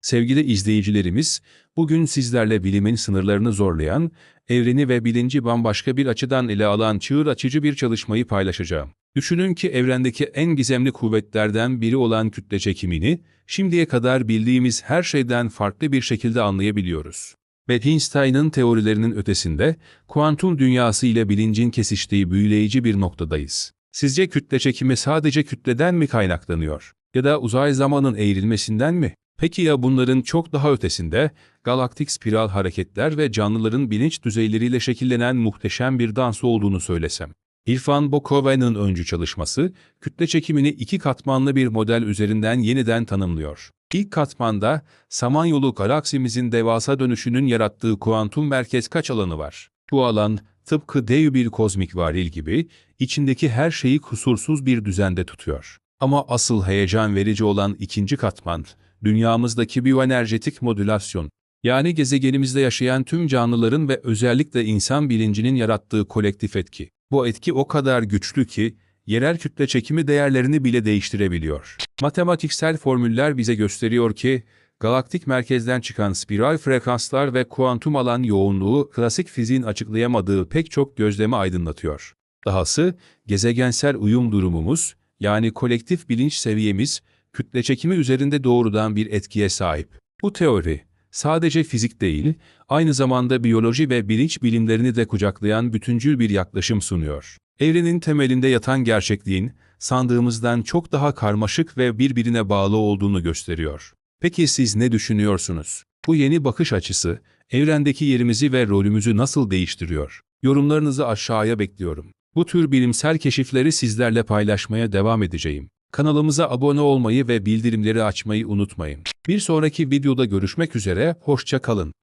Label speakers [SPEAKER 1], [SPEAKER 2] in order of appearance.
[SPEAKER 1] Sevgili izleyicilerimiz, bugün sizlerle bilimin sınırlarını zorlayan, evreni ve bilinci bambaşka bir açıdan ele alan çığır açıcı bir çalışmayı paylaşacağım. Düşünün ki evrendeki en gizemli kuvvetlerden biri olan kütle çekimini, şimdiye kadar bildiğimiz her şeyden farklı bir şekilde anlayabiliyoruz. Einstein'ın teorilerinin ötesinde, kuantum dünyası ile bilincin kesiştiği büyüleyici bir noktadayız. Sizce kütle çekimi sadece kütleden mi kaynaklanıyor? Ya da uzay zamanın eğrilmesinden mi? Peki ya bunların çok daha ötesinde, galaktik spiral hareketler ve canlıların bilinç düzeyleriyle şekillenen muhteşem bir dans olduğunu söylesem? İrfan Bokoven'in öncü çalışması, kütle çekimini iki katmanlı bir model üzerinden yeniden tanımlıyor. İlk katmanda, Samanyolu galaksimizin devasa dönüşünün yarattığı kuantum merkez kaç alanı var. Bu alan, tıpkı dev bir kozmik varil gibi, içindeki her şeyi kusursuz bir düzende tutuyor. Ama asıl heyecan verici olan ikinci katman, dünyamızdaki biyoenerjetik modülasyon. Yani gezegenimizde yaşayan tüm canlıların ve özellikle insan bilincinin yarattığı kolektif etki. Bu etki o kadar güçlü ki, yerel kütle çekimi değerlerini bile değiştirebiliyor. Matematiksel formüller bize gösteriyor ki, galaktik merkezden çıkan spiral frekanslar ve kuantum alan yoğunluğu klasik fiziğin açıklayamadığı pek çok gözlemi aydınlatıyor. Dahası, gezegensel uyum durumumuz, yani kolektif bilinç seviyemiz, kütle çekimi üzerinde doğrudan bir etkiye sahip. Bu teori, sadece fizik değil, aynı zamanda biyoloji ve bilinç bilimlerini de kucaklayan bütüncül bir yaklaşım sunuyor. Evrenin temelinde yatan gerçekliğin, sandığımızdan çok daha karmaşık ve birbirine bağlı olduğunu gösteriyor. Peki siz ne düşünüyorsunuz? Bu yeni bakış açısı, evrendeki yerimizi ve rolümüzü nasıl değiştiriyor? Yorumlarınızı aşağıya bekliyorum. Bu tür bilimsel keşifleri sizlerle paylaşmaya devam edeceğim. Kanalımıza abone olmayı ve bildirimleri açmayı unutmayın. Bir sonraki videoda görüşmek üzere, hoşça kalın.